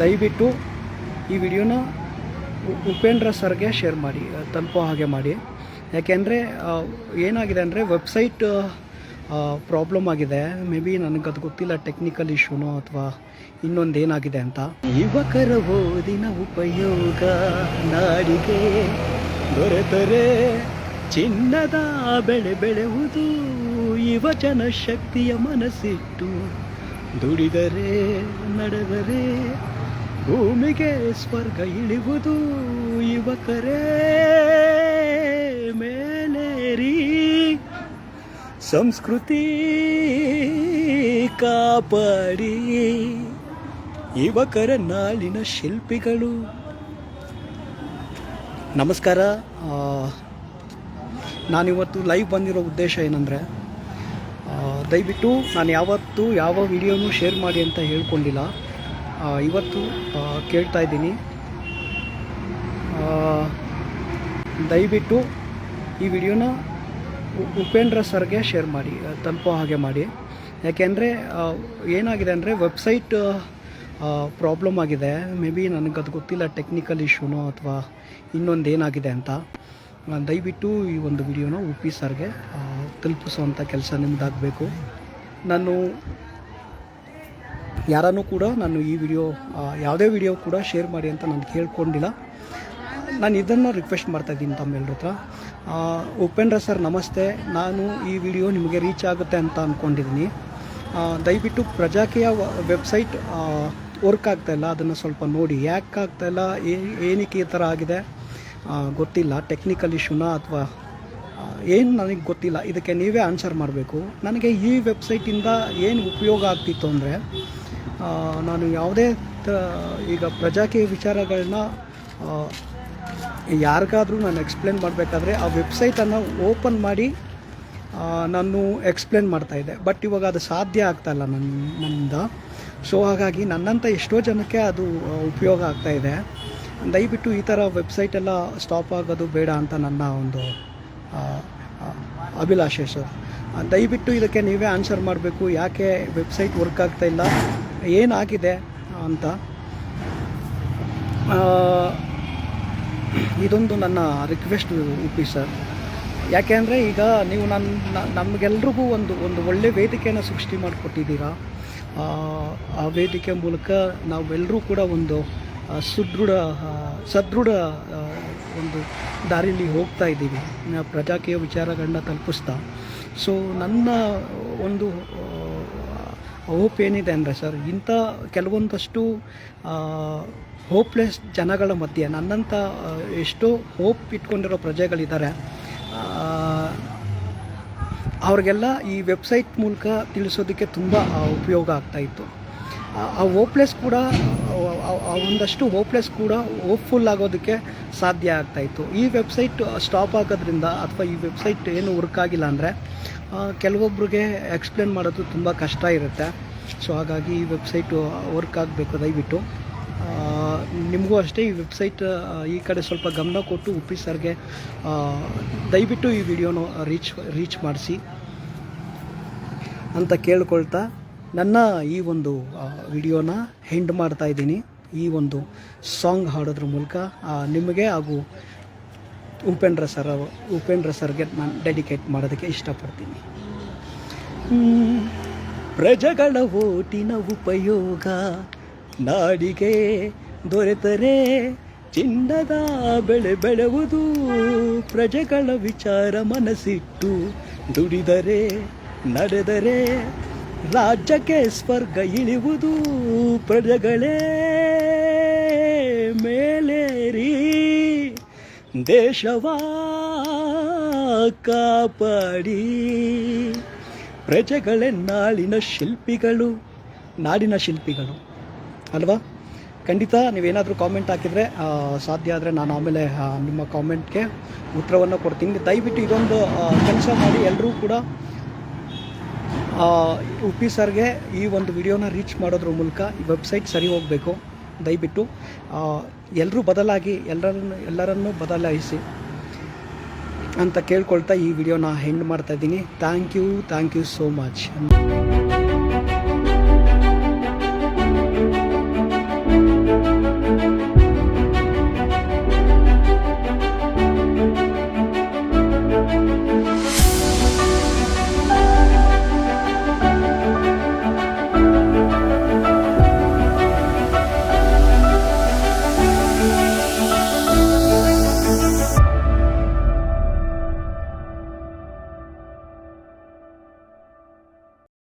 ದಯವಿಟ್ಟು ಈ ವಿಡಿಯೋನ ಉಪೇಂದ್ರ ಸರ್ಗೆ ಶೇರ್ ಮಾಡಿ ತಲುಪೋ ಹಾಗೆ ಮಾಡಿ. ಯಾಕೆಂದರೆ ಏನಾಗಿದೆ ಅಂದರೆ ವೆಬ್ಸೈಟ್ ಪ್ರಾಬ್ಲಮ್ ಆಗಿದೆ. ಮೇ ಬಿ ಅದು ಗೊತ್ತಿಲ್ಲ, ಟೆಕ್ನಿಕಲ್ ಇಶ್ಯೂನೋ ಅಥವಾ ಇನ್ನೊಂದು ಏನಾಗಿದೆ ಅಂತ. ಯುವಕರ ಓದಿನ ಉಪಯೋಗ ನಾಡಿಗೆ ದೊರೆತರೆ, ಚಿನ್ನದ ಬೆಳೆ ಬೆಳೆಯುವುದು ಯುವಜನ ಶಕ್ತಿಯ ಮನಸ್ಸಿಟ್ಟು ದುಡಿದರೆ, ನಡೆದರೆ. ಭೂಮಿಗೆ ಸ್ವರ್ಗ ಇಳಿವುದು ಯುವಕರೇ ಮೇಲೇರಿ. ಸಂಸ್ಕೃತಿ ಕಾಪಾಡಿ. ಯುವಕರ ನಾಳಿನ ಶಿಲ್ಪಿಗಳು. ನಮಸ್ಕಾರ. ನಾನಿವತ್ತು ಲೈವ್ ಬಂದಿರೋ ಉದ್ದೇಶ ಏನಂದರೆ ದಯವಿಟ್ಟು ನಾನು ಯಾವತ್ತೂ ಯಾವ ವಿಡಿಯೋನೂ ಶೇರ್ ಮಾಡಿ ಅಂತ ಹೇಳ್ಕೊಂಡಿಲ್ಲ. ಇವತ್ತು ಕೇಳ್ತಾ ಇದ್ದೀನಿ. ದಯವಿಟ್ಟು ಈ ವಿಡಿಯೋನ ಉಪೇಂದ್ರ ಸರ್ಗೆ ಶೇರ್ ಮಾಡಿ ತಲುಪೋ ಹಾಗೆ ಮಾಡಿ. ಯಾಕೆಂದರೆ ಏನಾಗಿದೆ ಅಂದರೆ ವೆಬ್ಸೈಟ್ ಪ್ರಾಬ್ಲಮ್ ಆಗಿದೆ. ಮೇ ಬಿ ಅದು ಗೊತ್ತಿಲ್ಲ ಟೆಕ್ನಿಕಲ್ ಇಶ್ಯೂನೋ ಅಥವಾ ಇನ್ನೊಂದು ಏನಾಗಿದೆ ಅಂತ. ದಯವಿಟ್ಟು ಈ ಒಂದು ವಿಡಿಯೋನ ಉಪಿ ಸರ್ಗೆ ತಲುಪಿಸುವಂಥ ಕೆಲಸ ನಿಮ್ಮದಾಗಬೇಕು ನಾನು ಯಾರನ್ನೂ ಕೂಡ ನಾನು ಈ ವಿಡಿಯೋ ಯಾವುದೇ ವಿಡಿಯೋ ಕೂಡ ಶೇರ್ ಮಾಡಿ ಅಂತ ನಾನು ಕೇಳ್ಕೊಂಡಿಲ್ಲ. ನಾನು ಇದನ್ನು ರಿಕ್ವೆಸ್ಟ್ ಮಾಡ್ತಾ ಇದ್ದೀನಿ ತಮ್ಮೆಲ್ಲರ ಹತ್ರ. ಉಪೇಂದ್ರ ಸರ್, ನಮಸ್ತೆ. ನಾನು ಈ ವಿಡಿಯೋ ನಿಮಗೆ ರೀಚ್ ಆಗುತ್ತೆ ಅಂತ ಅಂದ್ಕೊಂಡಿದ್ದೀನಿ ದಯವಿಟ್ಟು ಪ್ರಜಾಕೀಯ ವೆಬ್ಸೈಟ್ ವರ್ಕ್ ಆಗ್ತಾಯಿಲ್ಲ ಅದನ್ನು ಸ್ವಲ್ಪ ನೋಡಿ. ಯಾಕೆ ಆಗ್ತಾಯಿಲ್ಲ ಏನಕ್ಕೆ ಈ ಥರ ಆಗಿದೆ? ಗೊತ್ತಿಲ್ಲ. ಟೆಕ್ನಿಕಲ್ ಇಶ್ಯೂನ ಅಥವಾ ಏನು ನನಗೆ ಗೊತ್ತಿಲ್ಲ. ಇದಕ್ಕೆ ನೀವೇ ಆನ್ಸರ್ ಮಾಡಬೇಕು. ನನಗೆ ಈ ವೆಬ್ಸೈಟಿಂದ ಏನು ಉಪಯೋಗ ಆಗ್ತಿತ್ತು ಅಂದರೆ ನಾನು ಯಾವುದೇ ಈಗ ಪ್ರಜಾಕೀಯ ವಿಚಾರಗಳನ್ನ ಯಾರಿಗಾದರೂ ನಾನು ಎಕ್ಸ್ಪ್ಲೇನ್ ಮಾಡಬೇಕಾದ್ರೆ ಆ ವೆಬ್ಸೈಟನ್ನು ಓಪನ್ ಮಾಡಿ ನಾನು ಎಕ್ಸ್ಪ್ಲೇನ್ ಮಾಡ್ತಾಯಿದ್ದೆ ಬಟ್ ಇವಾಗ ಅದು ಸಾಧ್ಯ ಆಗ್ತಾಯಿಲ್ಲ ನನ್ನ ನನ್ನಿಂದ. ಸೊ ಹಾಗಾಗಿ ನನ್ನಂಥ ಎಷ್ಟೋ ಜನಕ್ಕೆ ಅದು ಉಪಯೋಗ ಆಗ್ತಾಯಿದೆ ದಯವಿಟ್ಟು ಈ ಥರ ವೆಬ್ಸೈಟೆಲ್ಲ ಸ್ಟಾಪ್ ಆಗೋದು ಬೇಡ ಅಂತ ನನ್ನ ಒಂದು ಅಭಿಲಾಷೆ ಸರ್. ದಯವಿಟ್ಟು ಇದಕ್ಕೆ ನೀವೇ ಆನ್ಸರ್ ಮಾಡಬೇಕು. ಯಾಕೆ ವೆಬ್ಸೈಟ್ ವರ್ಕ್ ಆಗ್ತಾ ಇಲ್ಲ? ಏನಾಗಿದೆ ಅಂತ. ಇದೊಂದು ನನ್ನ ರಿಕ್ವೆಸ್ಟ್ ಉಪ್ಪಿ ಸರ್. ಯಾಕೆ ಅಂದರೆ ಈಗ ನೀವು ನನ್ನ ನಮಗೆಲ್ರಿಗೂ ಒಂದು ಒಂದು ಒಳ್ಳೆ ವೇದಿಕೆಯನ್ನು ಸೃಷ್ಟಿ ಮಾಡಿಕೊಟ್ಟಿದ್ದೀರಾ. ಆ, ವೇದಿಕೆ ಮೂಲಕ ನಾವೆಲ್ಲರೂ ಕೂಡ ಒಂದು ಸುದೃಢ ಸದೃಢ ಒಂದು ದಾರಿಯಲ್ಲಿ ಹೋಗ್ತಾ ಇದ್ದೀವಿ. ಪ್ರಜಾಕೀಯ ವಿಚಾರಗಳನ್ನ ತಲುಪಿಸ್ತಾ. ಸೊ ನನ್ನ ಒಂದು ಹೋಪ್ ಏನಿದೆ ಅಂದರೆ ಸರ್ ಇಂಥ ಕೆಲವೊಂದಷ್ಟು ಹೋಪ್ಲೆಸ್ ಜನಗಳ ಮಧ್ಯೆ, ನನ್ನಂಥ ಎಷ್ಟೋ ಹೋಪ್ ಇಟ್ಕೊಂಡಿರೋ ಪ್ರಜೆಗಳಿದ್ದಾರೆ ಅವ್ರಿಗೆಲ್ಲ ಈ ವೆಬ್ಸೈಟ್ ಮೂಲಕ ತಿಳಿಸೋದಕ್ಕೆ ತುಂಬ ಉಪಯೋಗ ಆಗ್ತಾಯಿತ್ತು ಆ ಹೋಪ್ಲೆಸ್ ಕೂಡ ಒಂದಷ್ಟು ಹೋಪ್ಲೆಸ್ ಕೂಡ ಹೋಪ್ಫುಲ್ ಆಗೋದಕ್ಕೆ ಸಾಧ್ಯ ಆಗ್ತಾಯಿತ್ತು ಈ ವೆಬ್ಸೈಟ್ ಸ್ಟಾಪ್ ಆಗೋದ್ರಿಂದ ಅಥವಾ ಈ ವೆಬ್ಸೈಟ್ ಏನು ವರ್ಕ್ ಆಗಿಲ್ಲ ಅಂದರೆ ಕೆಲವೊಬ್ರಿಗೆ ಎಕ್ಸ್ಪ್ಲೇನ್ ಮಾಡೋದು ತುಂಬ ಕಷ್ಟ ಇರುತ್ತೆ. ಸೊ ಹಾಗಾಗಿ ಈ ವೆಬ್ಸೈಟು ವರ್ಕ್ ಆಗಬೇಕು ದಯವಿಟ್ಟು. ನಿಮಗೂ ಅಷ್ಟೇ ಈ ವೆಬ್ಸೈಟ್ ಈ ಕಡೆ ಸ್ವಲ್ಪ ಗಮನ ಕೊಟ್ಟು ಉಪ್ಪಿ ಸರ್ಗೆ ದಯವಿಟ್ಟು ಈ ವಿಡಿಯೋನ ರೀಚ್ ರೀಚ್ ಮಾಡಿಸಿ ಅಂತ ಕೇಳ್ಕೊಳ್ತಾ ನನ್ನ ಈ ಒಂದು ವಿಡಿಯೋನ ಹೆಂಡ್ ಮಾಡ್ತಾ ಇದ್ದೀನಿ. ಈ ಒಂದು ಸಾಂಗ್ ಹಾಡೋದ್ರ ಮೂಲಕ ನಿಮಗೆ ಹಾಗೂ ಉಪೇಂದ್ರ ಸರ್ ಉಪೇಂದ್ರ ಸರ್ಗೆ ನಾನು ಡೆಡಿಕೇಟ್ ಮಾಡೋದಕ್ಕೆ ಇಷ್ಟಪಡ್ತೀನಿ. ಪ್ರಜೆಗಳ ಓಟಿನ ಉಪಯೋಗ, ನಾಡಿಗೆ ದೊರೆತರೆ ಚಿನ್ನದ ಬೆಳೆ ಬೆಳೆವುದು, ಪ್ರಜೆಗಳ ವಿಚಾರ ಮನಸ್ಸಿಟ್ಟು ದುಡಿದರೆ, ನಡೆದರೆ, ರಾಜ್ಯಕ್ಕೆ ಸ್ವರ್ಗ ಇಳಿಯುವುದು ಪ್ರಜೆಗಳೇ ದೇಶವಾ ಕಾಪಾಡಿ ಪ್ರಜೆಗಳೇ ನಾಳಿನ ಶಿಲ್ಪಿಗಳು, ನಾಡಿನ ಶಿಲ್ಪಿಗಳು. ಅಲ್ವಾ? ಖಂಡಿತ ನೀವೇನಾದರೂ ಕಾಮೆಂಟ್ ಹಾಕಿದರೆ ಸಾಧ್ಯ ಆದರೆ ನಾನು ಆಮೇಲೆ ನಿಮ್ಮ ಕಾಮೆಂಟ್ಗೆ ಉತ್ತರವನ್ನು ಕೊಡ್ತೀನಿ. ದಯವಿಟ್ಟು ಇದೊಂದು ಕೆಲಸ ಮಾಡಿ ಎಲ್ಲರೂ ಕೂಡ ಉಪ್ಪಿ ಸರ್ಗೆ ಈ ಒಂದು ವಿಡಿಯೋನ ರೀಚ್ ಮಾಡೋದ್ರ ಮೂಲಕ ಈ ವೆಬ್ಸೈಟ್ ಸರಿ ಹೋಗಬೇಕು. ದಯವಿಟ್ಟು ಎಲ್ಲರೂ ಬದಲಾಗಿ ಎಲ್ಲರನ್ನು, ಎಲ್ಲರನ್ನೂ ಬದಲಾಯಿಸಿ ಅಂತ ಕೇಳ್ಕೊಳ್ತಾ ಈ ವಿಡಿಯೋನ ಹೆಂಡ್ ಮಾಡ್ತಾ ಇದ್ದೀನಿ. Thank you thank you so much